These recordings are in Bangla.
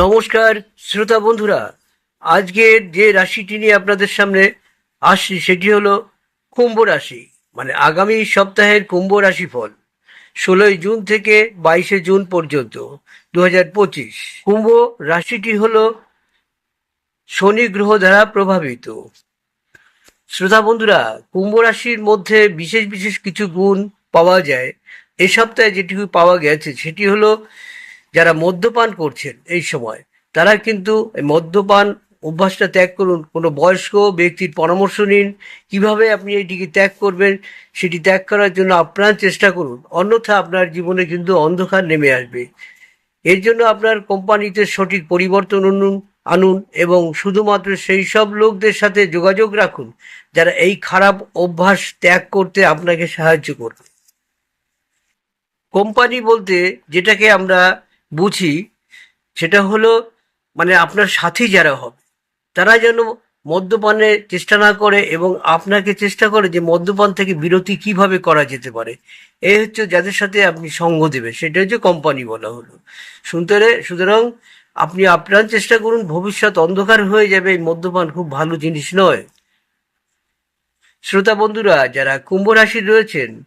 নমস্কার, শ্রোতা বন্ধুরা। আজকে যে রাশিটি নিয়ে আপনাদের সামনে আসছি সেটি হলো কুম্ভ রাশি মানে আগামী সপ্তাহের কুম্ভ রাশি ফল ষোলোই জুন থেকে বাইশে জুন পর্যন্ত দু পঁচিশ। কুম্ভ রাশিটি হলো শনি গ্রহ দ্বারা প্রভাবিত। শ্রোতা বন্ধুরা, কুম্ভ রাশির মধ্যে বিশেষ বিশেষ কিছু গুণ পাওয়া যায়। এ সপ্তাহে যেটুকু পাওয়া গেছে, সেটি হলো যারা মদ্যপান করছেন এই সময়, তারা কিন্তু মদ্যপান অভ্যাসটা ত্যাগ করুন। কোনো বয়স্ক ব্যক্তির পরামর্শ নিন, কীভাবে আপনি এটিকে ত্যাগ করবেন, সেটি ত্যাগ করার জন্য আপনার চেষ্টা করুন। অন্যথা আপনার জীবনে কিন্তু অন্ধকার নেমে আসবে। এর জন্য আপনার কোম্পানিতে সঠিক পরিবর্তন আনুন আনুন এবং শুধুমাত্র সেই সব লোকদের সাথে যোগাযোগ রাখুন, যারা এই খারাপ অভ্যাস ত্যাগ করতে আপনাকে সাহায্য করবে। কোম্পানি বলতে যেটাকে আমরা বুঝি সেটা হলো মানে আপনার সাথী যারা হবে, তারা যেন মদ্যপানে চেষ্টা না করে এবং আপনাকে চেষ্টা করে যে মদ্যপান থেকে বিরতি কীভাবে করা যেতে পারে। এই হচ্ছে যাদের সাথে আপনি সঙ্গ দেবেন, সেটা হচ্ছে কোম্পানি বলা হলো। শুনতে রে- সুতরাং আপনি আপনার চেষ্টা করুন, ভবিষ্যৎ অন্ধকার হয়ে যাবে, এই মদ্যপান খুব ভালো জিনিস নয়। শ্রোতা বন্ধুরা, যারা কুম্ভ রাশির রয়েছেন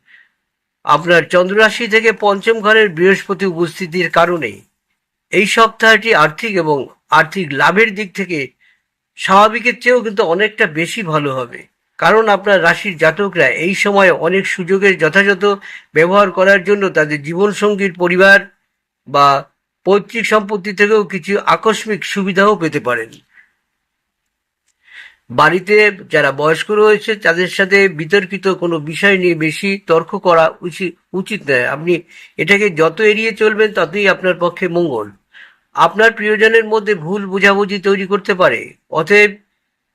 আপনার চন্দ্র রাশি থেকে পঞ্চম ঘরের বৃহস্পতি উপস্থিতির কারণে এই সপ্তাহটি আর্থিক এবং আর্থিক লাভের দিক থেকে স্বাভাবিকের চেয়েও কিন্তু অনেকটা বেশি ভালো হবে। কারণ আপনার রাশির জাতকরা এই সময় অনেক সুযোগের যথাযথ ব্যবহার করার জন্য তাদের জীবনসঙ্গীর পরিবার বা পৈতৃক সম্পত্তি থেকেও কিছু আকস্মিক সুবিধাও পেতে পারেন। বাড়িতে যারা বয়স্ক রয়েছে, তাদের সাথে বিতর্কিত কোনো বিষয় নিয়ে বেশি তর্ক করা উচিত উচিত নয়। আপনি এটাকে যত এড়িয়ে চলবেন, ততই আপনার পক্ষে মঙ্গল। আপনার প্রিয়জনের মধ্যে ভুল বোঝাবুঝি তৈরি করতে পারে। অতএব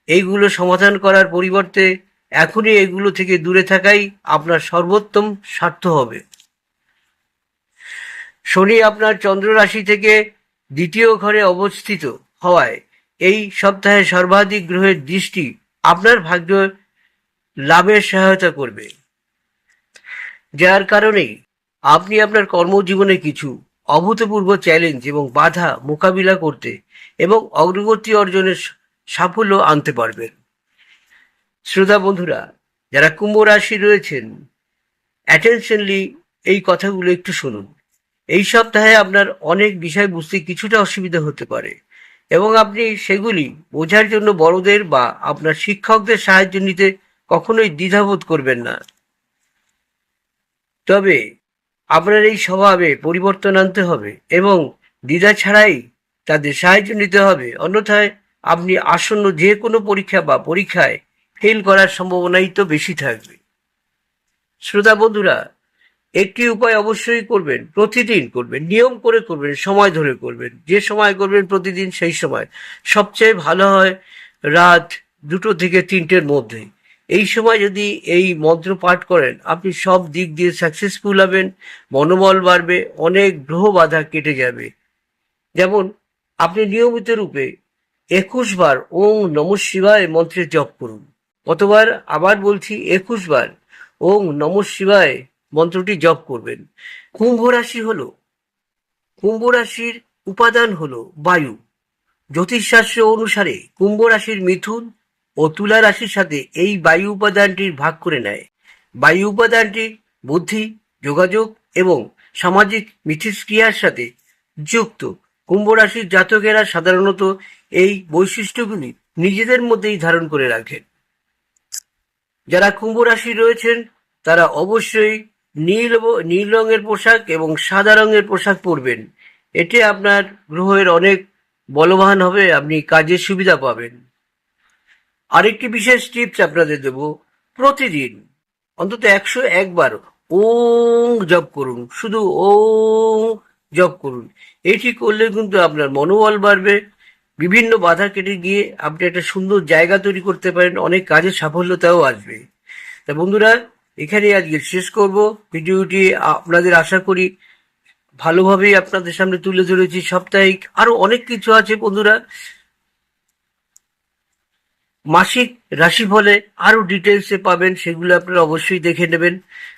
এইগুলো সমাধান করার পরিবর্তে এখনই এগুলো থেকে দূরে থাকাই আপনার সর্বোত্তম স্বার্থ হবে। শনি আপনার চন্দ্র রাশি থেকে দ্বিতীয় ঘরে অবস্থিত হওয়ায় এই সপ্তাহে সর্বাধিক গ্রহের দৃষ্টি আপনার ভাগ্য লাভের সহায়তা করবে। যার কারণেই আপনি আপনার কর্মজীবনে কিছু অভূতপূর্ব চ্যালেঞ্জ এবং বাধা মোকাবিলা করতে এবং অগ্রগতি অর্জনের সাফল্য আনতে পারবেন। শ্রোতা বন্ধুরা, যারা কুম্ভ রাশি রয়েছেন অ্যাটেনশনলি এই কথাগুলো একটু শুনুন। এই সপ্তাহে আপনার অনেক বিষয় বুঝতে কিছুটা অসুবিধা হতে পারে। এবং আপনি সেগুলি বোঝার জন্য বড়দের বা আপনার শিক্ষকদের সাহায্য নিতে কখনোই দ্বিধাবোধ করবেন না। তবে আপনার এই স্বভাবে পরিবর্তন আনতে হবে এবং দ্বিধা ছাড়াই তাদের সাহায্য নিতে হবে। অন্যথায় আপনি আসন্ন যে কোনো পরীক্ষা বা পরীক্ষায় ফেল করার সম্ভাবনাই তো বেশি থাকবে। শ্রোতা বন্ধুরা একটি উপায় অবশ্যই করবেন, প্রতিদিন করবেন, নিয়ম করে করবেন, সময় ধরে করবেন। যে সময় করবেন প্রতিদিন, সেই সময়। সবচেয়ে ভালো হয় রাত দুটো থেকে তিনটের মধ্যে এই সময় যদি এই মন্ত্র পাঠ করেন, আপনি সব দিক দিয়ে সাকসেসফুল হবেন, মনোবল বাড়বে, অনেক গ্রহ বাধা কেটে যাবে। যেমন, আপনি নিয়মিত রূপে একুশ বার ওম নম শিবায় মন্ত্রের জপ করুন। কতবার? আবার বলছি, একুশ বার ওম নম শিবায় মন্ত্রটি জপ করবেন। কুম্ভ রাশি হলো, কুম্ভ রাশির উপাদান হলো বায়ু। জ্যোতিষশাস্ত্র অনুসারে কুম্ভ রাশির মিথুন ও তুলা রাশির সাথে এই বায়ু উপাদানটির ভাগ করে নেয়। বায়ু উপাদানটি বুদ্ধি, যোগাযোগ এবং সামাজিক মিথস্ক্রিয়ার সাথে যুক্ত। কুম্ভ রাশির জাতকেরা সাধারণত এই বৈশিষ্ট্যগুলি নিজেদের মধ্যেই ধারণ করে রাখেন। যারা কুম্ভ রাশি রয়েছেন, তারা অবশ্যই নীল নীল রঙের পোশাক এবং সাদা রঙের পোশাক পরবেন। এতে আপনার গ্রহের অনেক বলবান হবে, আপনি কাজের সুবিধা পাবেন। আরেকটি বিশেষ টিপস আপনাদের দেব, প্রতিদিন অন্তত একশো একবার ওং জপ করুন, শুধু ওং জপ করুন। এটি করলে কিন্তু আপনার মনোবল বাড়বে, বিভিন্ন বাধা কেটে গিয়ে আপনি একটা সুন্দর জায়গা তৈরি করতে পারেন, অনেক কাজের সাফল্যতাও আসবে। তা বন্ধুরা এখানে আজকে শেষ করব। ভিডিওটি আপনাদের আশা করি ভালোভাবেই আপনাদের সামনে তুলে ধরেছি। সাপ্তাহিক আরও অনেক কিছু আছে বন্ধুরা। মাসিক রাশিফলে আরও ডিটেলসে পাবেন, সেগুলো আপনারা অবশ্যই দেখে নেবেন।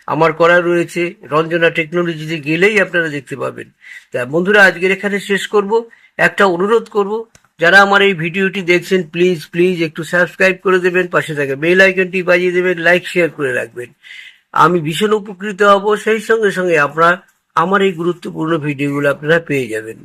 আমার করা রয়েছে রঞ্জনা টেকনোলজিতে গেলেই আপনারা দেখতে পাবেন। তা বন্ধুরা, আজকের এখানে শেষ করব। একটা অনুরোধ করব যারা আমার এই ভিডিওটি দেখছেন প্লিজ প্লিজ একটু সাবস্ক্রাইব করে দেবেন, পাশে থাকে বেল আইকনটি বাজিয়ে দেবেন লাইক শেয়ার করে রাখবেন। আমি ভীষণ উপকৃত হব, সেই সঙ্গে সঙ্গে আপনারা, আমার এই গুরুত্বপূর্ণ ভিডিওগুলো আপনারা পেয়ে যাবেন।